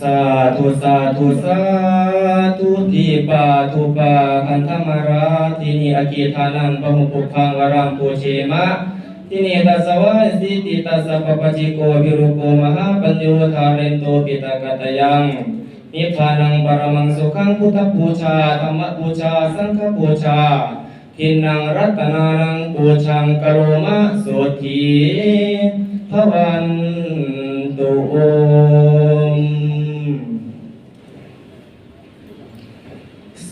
สาธุสาธุสาธุทีปาทุปาคันธมาราทินีอกีทานังปะมุปุพังวรังปูเชมะทินีตัสวะสิติตัสสะปะปะจิโกวิรุโกมหาปัญโยธาเรนโตปิตากตยังนิพพานังปรมังสุขังพุทธบูชาธรรมบูชาสังฆบูชาทินังรัตนานังปูชังกโรมะสุธีพวันตุโอ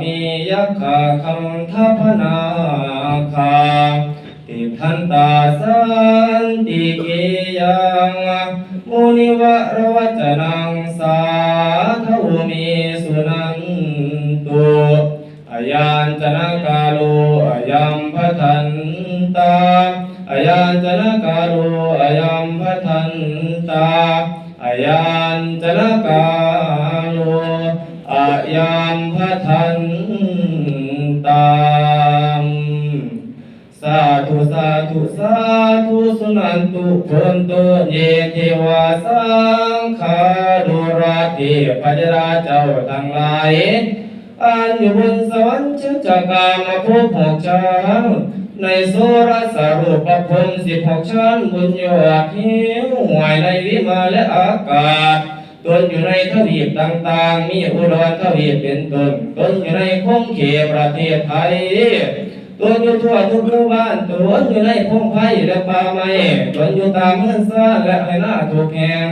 มียักขาคังทัพนาคาติทันตาสันติเกยังมุนิวะรวจนังสาธุมีสุนันตุอายัญจนกาโลอายัมพทันตาอายัญจนกาโลอายัมพทันตาอายัญจนกา สาธุสาธุสาธุสุนันตุพนตุเยเทวาสังขาดุราติปัจราเจ้าทั้งหลายอันอยู่บนสวรรค์ชื่อจักรมาพบหกชั้นในโสรสรูปภพสิบหกชั้นบนยอดหิวหวยในวิมาและอากาศตนอยู่ในทวีปต่างๆ มีอุดรทวีปเป็นตนตนอยู่ในคงเขตประเทศไทย ตัวอยู่ทั่วทุกหมู่บ้านตัวอยู่ในพงไผ่และป่าไม้ตัวอยู่ตามเมืองซ่าและให้หน้าถูกแห่ง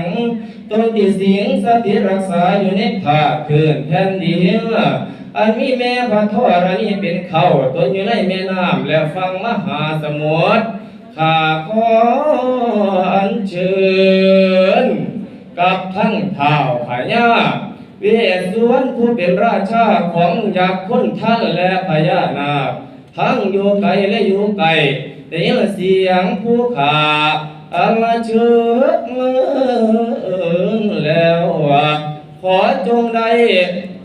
ตัวที่สิงสถิตรักษาอยู่ในภาคพื้นแผ่นดินอันมีแม่พระธรณีเป็นเขาตัวอยู่ในแม่น้ำและฟังมหาสมุทรข้าขออัญเชิญกับทั้งเท้าพญาเวสสุวรรณผู้เป็นราชาของยักษ์คนท่านและพญานาค ทั้งอยู่ไกลและอยู่ไกลได้ยินเสียงผู้ขาอามาเชิดมือแล้วว่าขอจงได้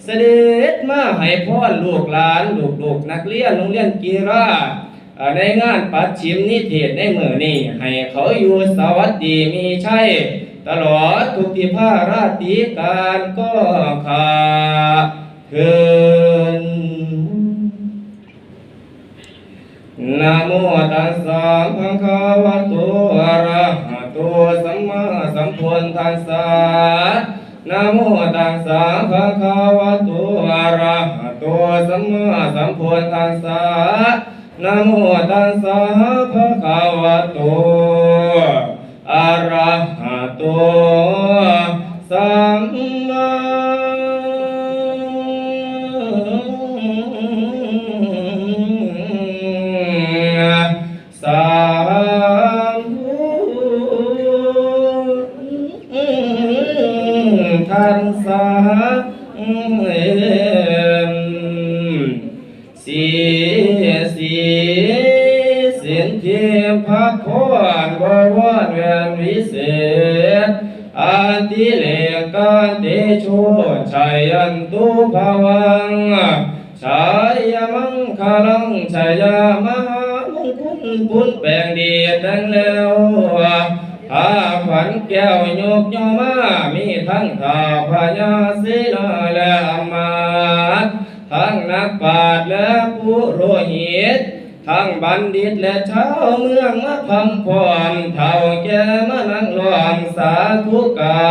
เสด็จมาให้พ่อลูกหลานลูกลูกๆนักเรียนโรงเรียนกีราอ่าในงานปัดชิมนิเทศในเมื่อนี้ให้เขาอยู่สวัสดีมีชัยตลอดทุกที่พาราตรีการก็ขาเคิน นะโมตัสสะภะคะวะโตอะระหะโตสัมมาสัมพุทธัสสะนะโมตัสสะภะคะวะโตอะระหะโตสัมมาสัมพุทธัสสะนะโมตัสสะภะคะวะโตอะระหะโตสัม พักพรบวรเวียนวิเศษอาติเลกันเตโชชัยยันตุภวังชัยยมังคลังชัยยมหามงคุลพุนแปลงดีดังแล้วข้าฝันแก้วโยกโยมา มีทั้งข้าพญาศีนาและอมาตทั้งนักปราชญ์และผู้โรหิต ทั้งบัณฑิตและชาวเมืองมาพัมพรเท่าแก่มานั่งล้อมสาธุกา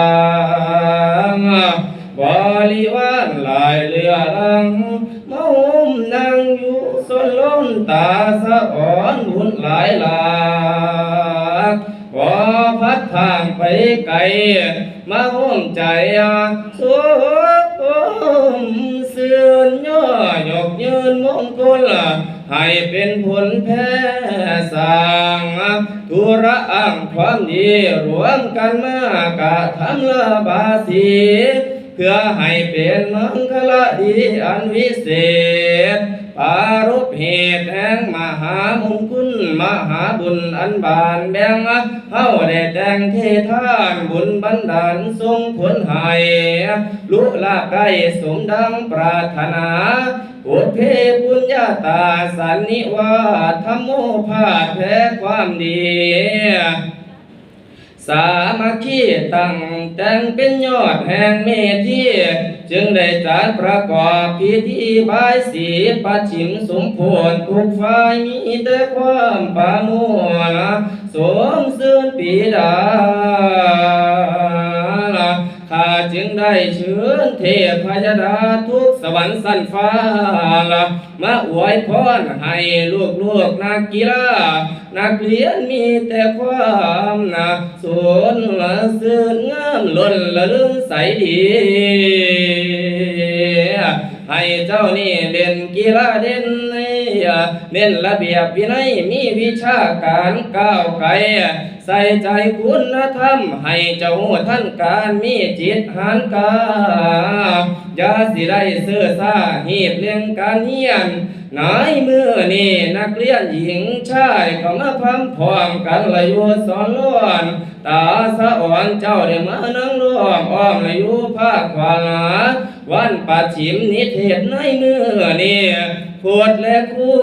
รบริวารหลายเรือลังมาอุ้มนั่งอยู่สนล้นตาสะอ่อนบุญหลายหลากบ่พัดทางไปไกล มาห่มใจสวมเสื่อนย่อยกยืนมงคล ให้เป็นผลแพ้สร้างธุระอ้างความดีรวมกันมากะทำละบาสีเพื่อให้เป็นมังคละดีอันวิเศษ ปารุปเหตุแห่งมหามงคลมหาบุญอันบานแบงเฮาได้แต่งเททานบุญบันดาลทรงผลให้ลุลาบได้สมดังปรารถนา อุเพปุญญาตาสันนิวาธรรมโมภาสแพ้ความดี สามัคคีตั้งแต่งเป็นยอดแห่งเมธีจึงได้จัดประกอบพิธีบายสีปัจฉิมสมโพธทุกฝ่ายมีแต่ความปาโมทย์สมซื่นปีดา จึงได้เชิญเทพยดาทุกสวรรค์สันฟ้าละมาอวยพรให้ลูกลูกๆนักกีฬานักเรียนมีแต่ความนะสนละสื่นงามล้นละลึงใสดี ให้เจ้านี่เล่นกีฬาเด่นเน้นระเบียบวินัยมีวิชาการก้าวไกลใส่ใจคุณธรรม ให้เจ้าท่านการมีจิตหันกาอย่าสิได้เสื้อซาหีบเลี้ยงการเฮียนนายมือนี่นักเรียนหญิงชายก็มาพัมพร้อมกันละอยู่สอนล้วนตาสะอ่อนเจ้าได้มานั่งร่วมอ้อมละอยู่ภาคขวาลา วันปัดฉิมนิเทศในมือนี่พูดและคู่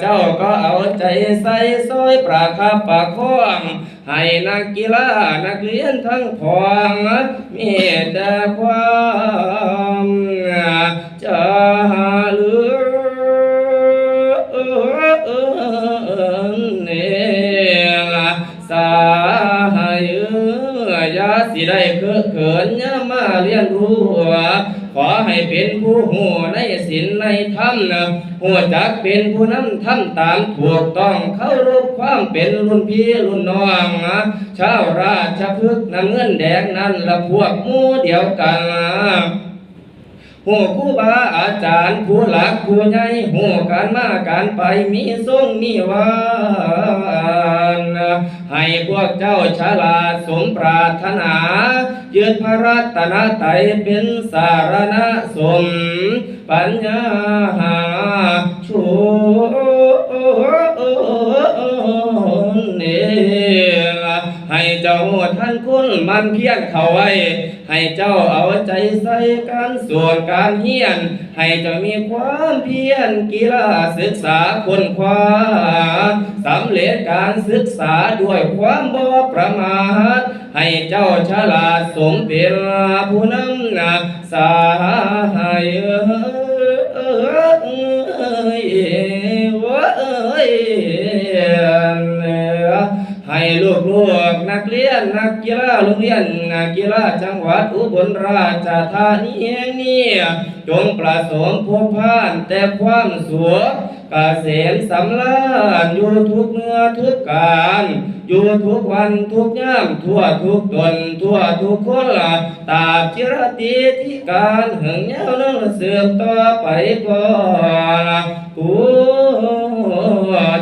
เจ้าก็เอาใจใส่ซอยปราคับประคองให้นักกีฬานักเรียนทั้งพองมีแต่ความจะเลือเนละสาหายยาสิได้เกิดเขินยามาเรียนรู้ ขอให้เป็นผู้หูในศีลในธรรมนะหัวจักเป็นผู้นำทำตามถูกต้องเข้ารบความเป็นรุ่นพี่รุ่นน้องนะชาวราชพฤกษ์น้ำเงินแดงนั่นละพวกมู่เดียวกันหูครูบาอาจารย์ผู้หลักผู้ใหญ่หูการมาการไปมีทรงมีวานให้พวกเจ้าฉลาดสมปรารถนา ยืนพระรัตนตรัยเป็นสารณสม ปัญญาหาชูเนให้เจ้าท่านคุณมันเพียรเข้าไว้ ให้เจ้าเอาใจใส่การส่วนการเฮียน ให้เจ้ามีความเพียรกีฬาศึกษาคนคว้าสำเร็จการศึกษาด้วยความบ่ประมาท ให้เจ้าฉลาดสมเป็นผู้นำนาสาหายเอ้ยว่าเอ้ย ให้ลูกลูกนักเรียนนักกีฬาโรงเรียนนักกีฬาจังหวัดอุบลราชธานีแห่งนี้จงประสมพบพานแต่ความสุขเกษมสำราญอยู่ทุกเมื่อทุกการอยู่ทุกวันทุกยามทั่วทุกตนทั่วทุกคนละตาบจิรติที่การหึงเยาวนั้นสืบต่อไปก่อนกู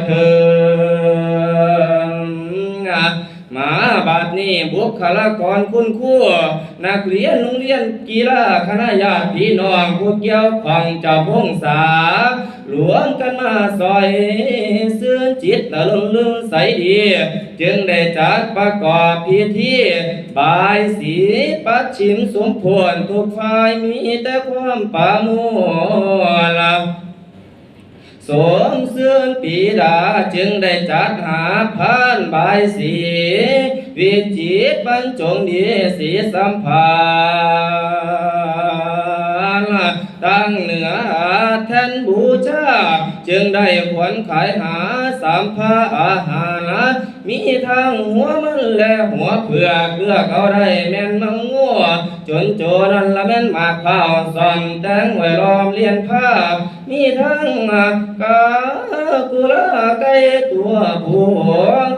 เถิง มาบัดนี้บุคลากรคุณครูนักเรียนโรงเรียนกีฬาคณะญาติพี่น้องผู้เกี่ยวข้องจ้าพงษารวมกันมาซอยเสื่อจิตละลงลืมใสดี จึงได้จัดประกอบพิธีบายสีปัดชิมสมพรทุกฝ่ายมีแต่ความปาโมทย์ สมเสื่อนปีดาจึงได้จัดหาพานบายสี วิจิตรบรรจงดีสีสัมพันธ์ตั้งเหนือแทนบูชา จึงได้ขวนขายหาสามพาอาหารมีทั้งหัวมันและหัวเผือกเลือกเอาได้แม่นมังงัวจนโจนันละแม่นมากข้าวซ่อนแตงไว้ล้อมเลียนผ้ามีทั้งกากุลาไก่ตัวผู้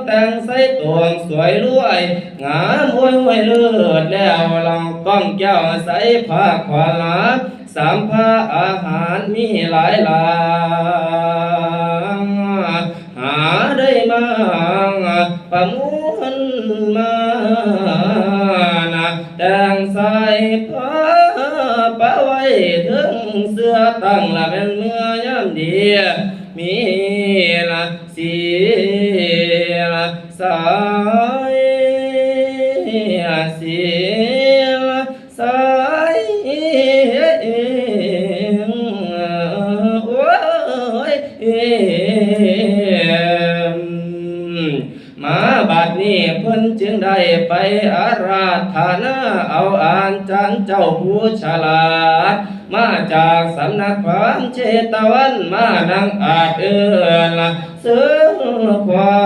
แต่งใส่ตวงสวยรวยงามหวยหวยเลือดแล้วลองก้องแก้วใส่ผ้าขวาลาสามผ้าอาหารมีหลายหลาย ประมุนมานะแดงใส่ผ้าปะไว้ถึงเสื้อตั้งละเป็นเมื่อยามเดีย เจ้าผู้ฉลาด มาจากสำนักพรามเชตวันมานังอาจเอือนเสือความ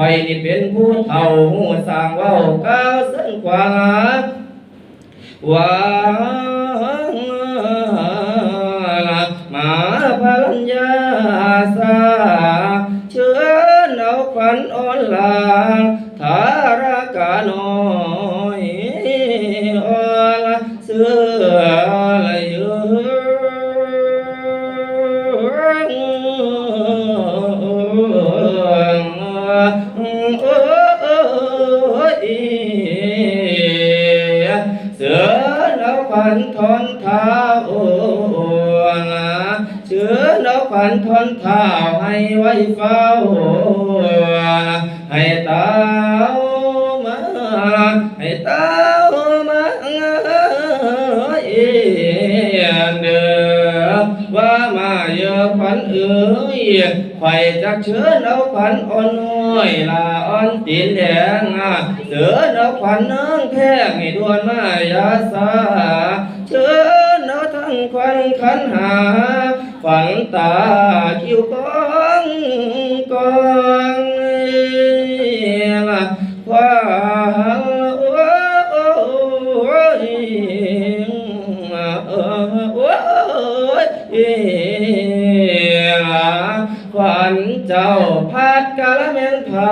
ษาคอย เชื้อเอาขวัญอ่อนน้อยลาอ่อนตีนแดงเสือเอาขวัญน้องแพงให้ดวนมายาสาเชิญเอาทั้งควันขันหาฝังตาคิวกองกอง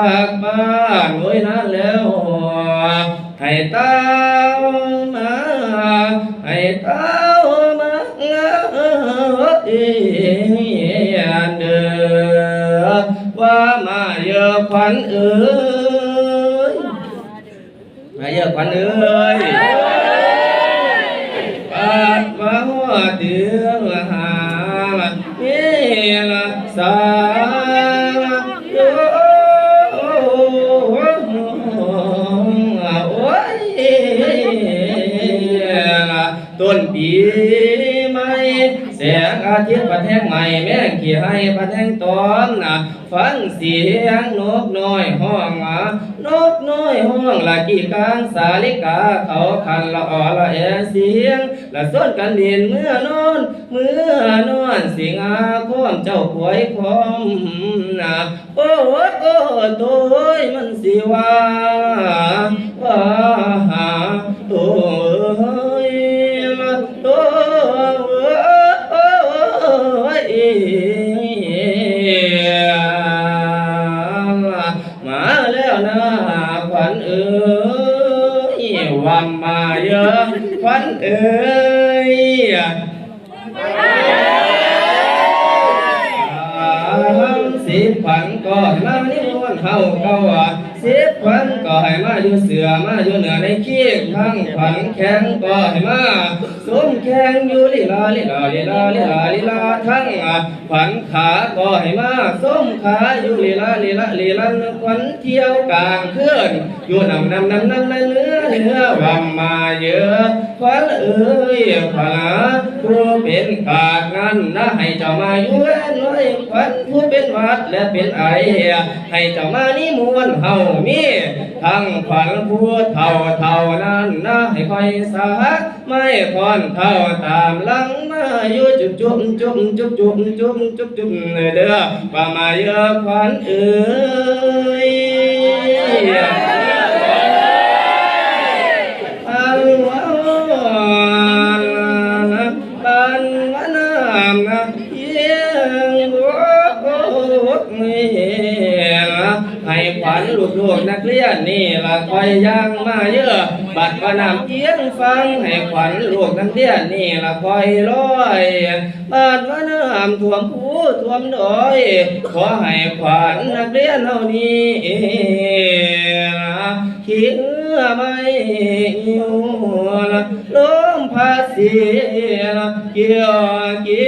นผักบ้านโอ้ยนั่นแล้วให้เต้ามาให้เต้ามาเอียนเด้อว่ามาเยอะขวัญเอ้ยมาเยอะขวัญเอ้ยปาดมาหัวเดื อาทิตย์ประแทงใหม่แม่งขี่ให้ประแทงตอนนะฟังเสียงนกน้อยห้องอะนกน้อยห้องละกี่กลางสาลิกาเขาคันละอ่อละแอเสียงละส้นกันเดินเมื่อนอนเมื่อนอนสิงอาคมเจ้าป่วยคอมนะโอ้โอ้ยโตยมันสิว่าว่า ลีลา นน้อยควันผู้เป็นวัดและเป็นไอให้เจ้ามานิมนเฮามีททั้งขวัญผู้เท่าเท่านั้นนะให้คอยสาไม่พรเท่าตามหลังมาอยู่จุบจุบจุบจุบจุบจุบจุบจุบเด้อว่ามาเยอะขวัญเอ้ย ลูกนักเรียนนี่ละคอยย่างมาเยอะ บัดว่าน้ำเอียงฟังให้ขวัญลูกนักเรียนนี่ละคอยร้อยบัดว่าน้ำท่วมผู้ท่วมดอย ขอให้ขวัญนักเรียนเฮานี้นะขี้ไม่หิวนะลมภาษีเกี่ยวเกี่ยว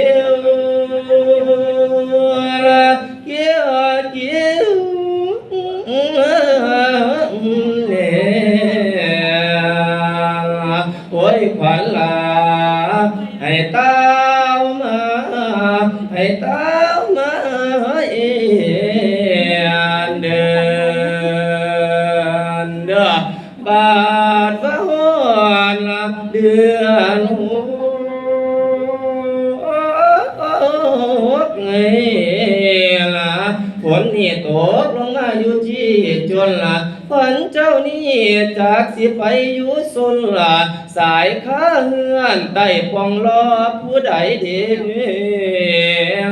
สายข้าเฮือนใต้ปองรอผู้ใดเดี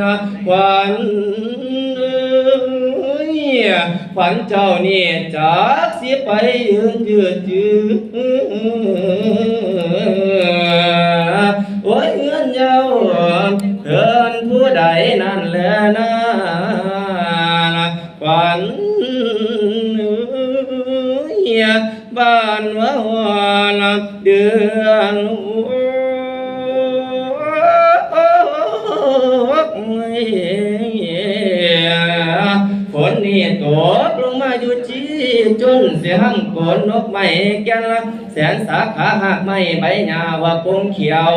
ลควันเอ้ยขวัญเจ้านี่จากเสิไปยืนยืดยืดโอ้ยเงินเยาเถินผู้ใดนั่นแหละนะขวัญเอ้ย ban và hòa làm đường phốn nì tổ lúc mà dù chi chôn sẽ hăng cồn nốt mày แสนสาขาหักไม่ใบหญ้าว่าคงเขียว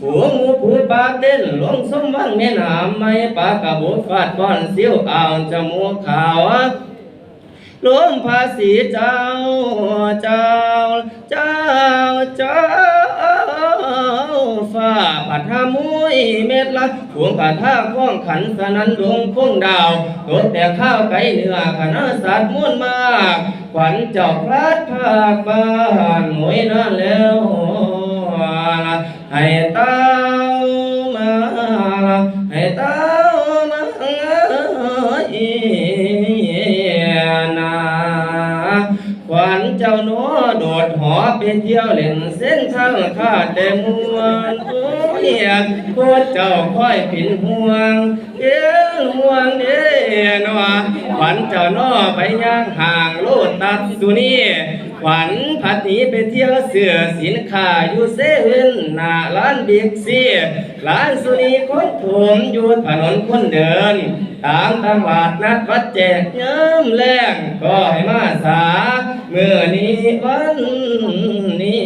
ฝูงงูผูปลาเต้นลงสมวังแม่น้ำไม่ปลากระบุฟาดก้อนเสี้ยวอ่างจมูกขาว ลวงภาษีเจ้าเจ้าเจ้าเจ้าฟ้าปัทมุยเม็ดละหวงขาท่าข้องขันสนันดวงพงดาวตดแต่ข้าวไก่เนื้อขนาสัตว์ม้วนมากขวัญเจ้าพลัดภาคบ้านหมวยนั่นแล้วให้ตา ดหอไปเที่ยวเล่นเส้นทางขาแต่มวนโอ้ยโคตรเจ้าค่อยผินห่วงเอ้ยห่วงเด้นวะขวัญเจ้าหน้อไปย่างห่างโลดตัดสุนี่ ขวัญพัดหนีไปเที่ยวเสือสินค้าอยู่เซเว่นหน้าร้านบิ๊กซีร้านสุนีคนถมอยู่ถนนคนเดินตามตลาดนัดวัดแจกย้ำแรงก็ให้มาสาเมื่อนี้วันนี้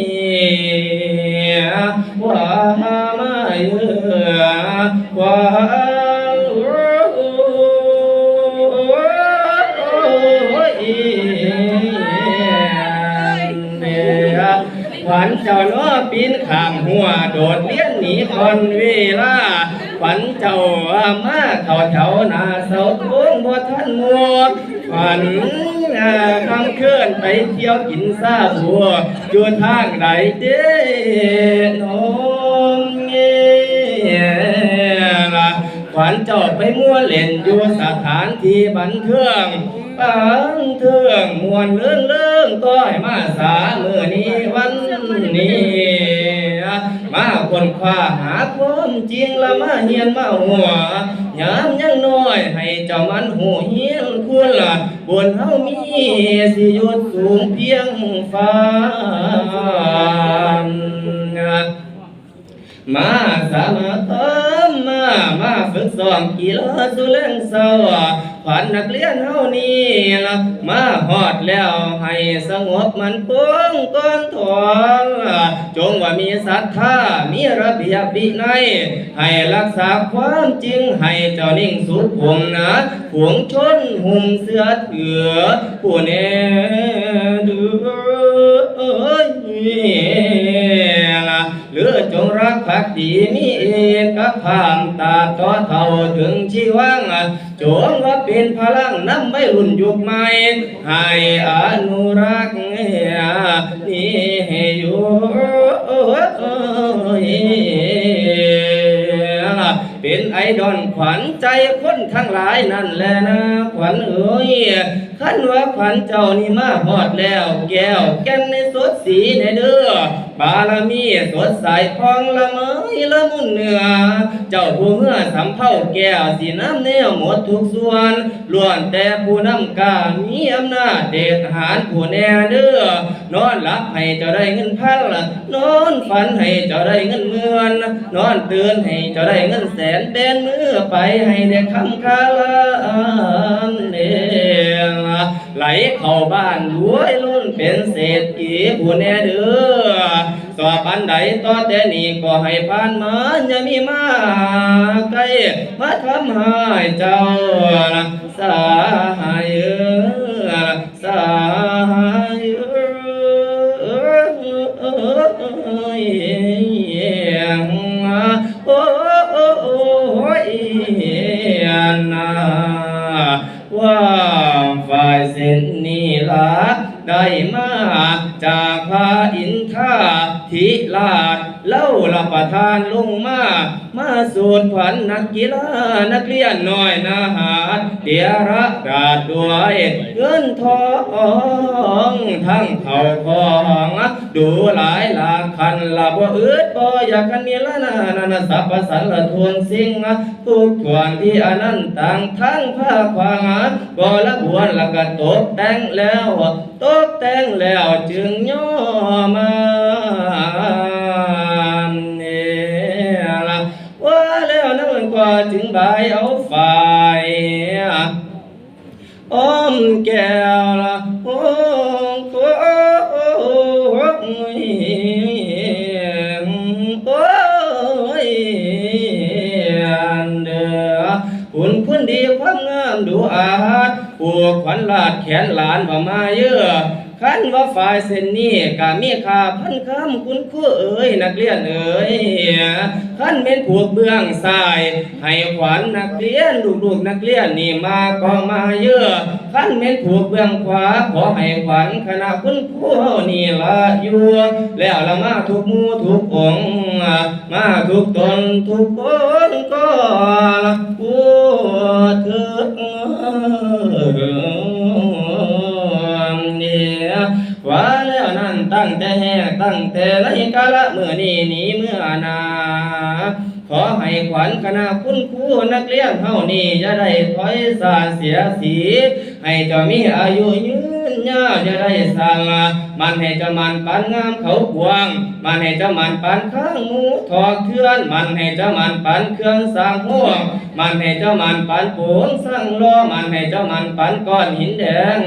ว่ามาเยือว่า เจ้าน้อปีนข้ามหัวโดดเลี้ยนหนีคนเวลาขวัญเจ้ามาเข้าแถวนาเสาทงบ่ทันมัวขวัญคำเคลื่อนไปเที่ยวกินซาบัวอยู่ทางใดเด้น้องเงี้ยละขวัญเจ้าไปมัวเล่นอยู่สถานที่บันเทิง บันเทิงมวนเรื่องเรื่องก็ให้มาสาเมื่อนี้วันนี้มาคนคว้าหาความจริงละมาเฮียนมาหัวยามยังน้อยให้เจ้ามันหูเฮียนคุณละบนเฮามีสิยุดสูงเพียงฟ้ามาสามาเมามาฝึกสองกิโลสุเล่งเศร้าขวัญนักเรียนเฮานี่ละมาฮอดแล้วให้สงบมันคงก้นถอนจงว่ามีศรัทธามีระเบียบวินัยให้รักษาความจริงให้เจ้านิ่งสุขผมนะผวงชนหุ่มเสื้อเถือผู้แน่ดือเอ้ย ภักดีมีเอกภาพตาต่อเท่าถึงชีวังจงว่าเป็นพลังนำไปรุ่นยุคใหม่ให้อนุรักษ์นี่ให้อยู่เป็นไอดอลขวัญใจคนทั้งหลายนั่นแหละนะขวัญเอ้ยขันว่าขวัญเจ้านี่มาฮอดแล้วแก้วแก่นในสดสีในเด้อ บารมีสดใสพองละเมยละมุนเนือ เจ้าผู้เมื่อสำเภาแก้วสีน้ำแนวหมดทุกส่วนล้วนแต่ผู้นำกามีอำนาจเดชหารผู้แน่เด้อนอนหลับให้เจ้าได้เงินพันละนอนฝันให้เจ้าได้เงินหมื่นนอนตื่นให้เจ้าได้เงินแสนเบนมือไปให้ได้คำคาลานเด ไหลเข้าบ้านรวยล้นเป็นเศรษฐีผู้แน่เด้อสอบอันใดต่อแต่นี้ก็ให้ผ่านมาอย่ามีมาไกลมาทำให้เจ้าสายเออสายเอ้ยโอ้ยนาว่าฝ่ายเส้ นนีละได้มาจากพระอินทาธิราช เล่าละประทานลงมา มาสูตรขวัญนักกีฬานักเรียนน้อยนาหาเดียระดาดด้วยเงินทองทั้งเขาของดูหลายหลากคันละบ่อืดบ่อยากกันมีละนานานาสัพสันละทวนสิ่งทุกทวนที่อนันต์ต่างทั้งภาควางบ่ละบวนละก็ตกแต่งแล้วตกแต่งแล้วจึงย่อมา ถึงบเอาฝ่ายอ้อมแก้วละโอ้โหโอ้ยอันเด้อคุณคุณดีความงามดูอาจปวกขวัญลาดแขนหลานว่ามาเยอะ ขันว่าฝ่ายเส้นนี้ก็มีค่าพันคำคุณครูเอ๋ยนักเรียนเอ๋ยขันเป็นผูกเบื้องสาย ให้ขวัญนักเรียนลูกๆนักเรียนนี่มาก็มาเยอะขันเป็นผูกเบื้องขวาขอให้ขวัญคณะคุณครูนี่ละอยู่แล้วละมาทุกมูทุกองมาทุกตนทุกคนก็ละผู้เถิดเนี่ย ว่าแล้วนั่นตั้งแต่แหกตั้งแต่ไรกาละเมื่อนี้นี้เมื่อนาขอให้ขวัญคณะคุณครูนักเรียนเฮานี่จะได้ถอยสาเสียสี ให้เจ้ามีอายุยืนยาวจะได้สร้างมันให้เจ้ามันปานงามเขากวางมันให้เจ้ามันปานข้างหมูทอกเทือน มันให้เจ้ามันปานเครื่องสร้างห่วง มันให้เจ้ามันปานปูนสร้างล้อมันให้เจ้ามันปานก้อนหินแดง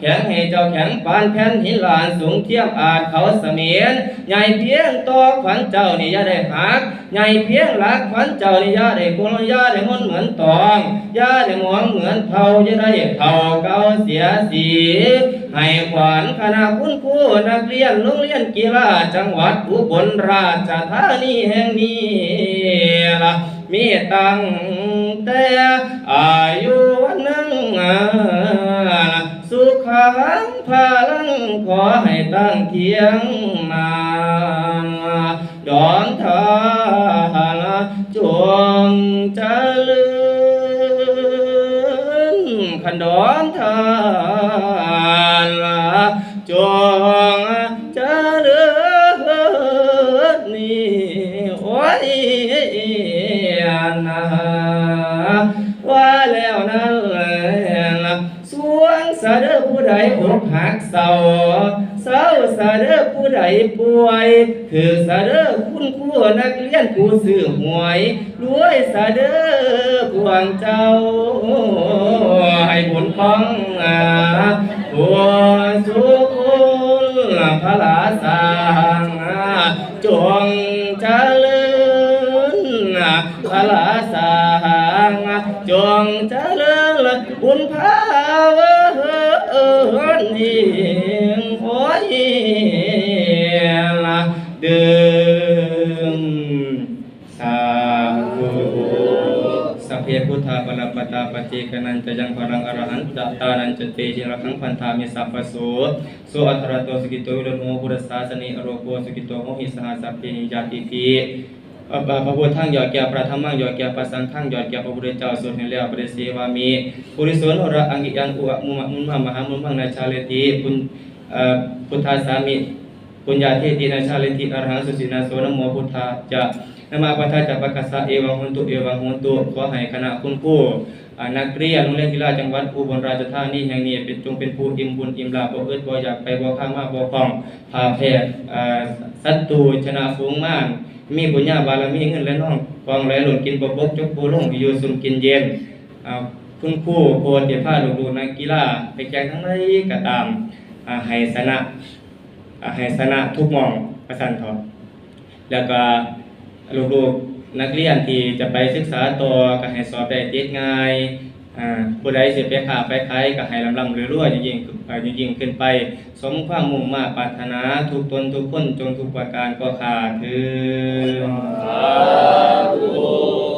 แข็งให้เจ้าแข็งปานแผ่นหินลานสูงเทียมอาจเขาเสมียนใหญ่เพียงต่อขวัญเจ้านี่ย่าได้หักใหญ่เพียงหลักขวัญเจ้านี่ย่าได้กุลอย่าได้มนเหมือนตองย่าได้หมองเหมือนเท่าย่าได้เท่าเก่าเสียสีให้ขวัญคณะคุณครูนักเรียนโรงเรียนกีฬาจังหวัดอุบลราชธานีแห่งนี้ละ มีตั้งแต่อายุวันนังสุขังพลังขอให้ตั้งเทียงมาดอนทานจวงเจริญขันดอนทานจวง ศร้าเศร้าสาเด้อผู้ใดป่วยถือสาเด้อคุณครูนักเรียนผู้ซื้อหวยรวยสาเด้อพวงเจ้าให้บุญพ้องอาบัวสุขุลพระลาสางจงเจริญพระลาสางจงเจริญบุญภาวะนิโอ้ยละเดิมสาธุสัพเพพุทธาปรปตาปฏิกนันจะยังพรังอรหันตตานันจเตจิระขังพันธามิสัพพโสโสอัตรโตสกิโตวิโรโนพุทธสาสนิอโรโกสกิโตโมหิสหสัพเพนิยาติติ พระพุทธังยอดแก่ประธรรมังยอดแก่ประสังขังยอดแก่พระพุทธเจ้าสุดในแล้วปริเสวามีปุริสวนอระอังกิยังอุอะมุมะมุนมะมหามุนมังนาชาเลติปุญพุทธาสามิ ปุญญาเทตินาชาเลติอรหังสุสินาโสนโมพุทธาจะนมาปทาจะปะกัสสะเอวังหุนตุเอวังหุนตุขอให้คณะคุณครูอ่านักเรียนโรงเรียนกีฬาจังหวัดอุบลราชธานีแห่งนี้เป็นจงเป็นผู้อิ่มบุญอิ่มลาภบ่เอิดบ่อยากไปบ่ข้ามมาบ่คลองพาแพทย์ศัตรูชนะฝูงมารมีบุญญาบารมีเงินและน้องกองไหลหล่นกินบ่บกจกปูลงอยู่สุมกินเย็นคุณครูโคตรที่พาลูกๆนักกีฬาไปแข่งทั้งใดก็ตามให้ชนะ ให้ชนะทุกมองประสันทอแล้วก็ลูกๆนักเรียนที่จะไปศึกษาตัวก็ให้สอบได้เจ็ดง่ายผู้ใดเสียเปียขาไปไคก็ให้ลำลำหรือรั่วยิ่งยิ่งยิงขึ้นไป สมความมุ่งมากปรารถนาทุกตนทุกคนจงทุกประการก็ขาดถือ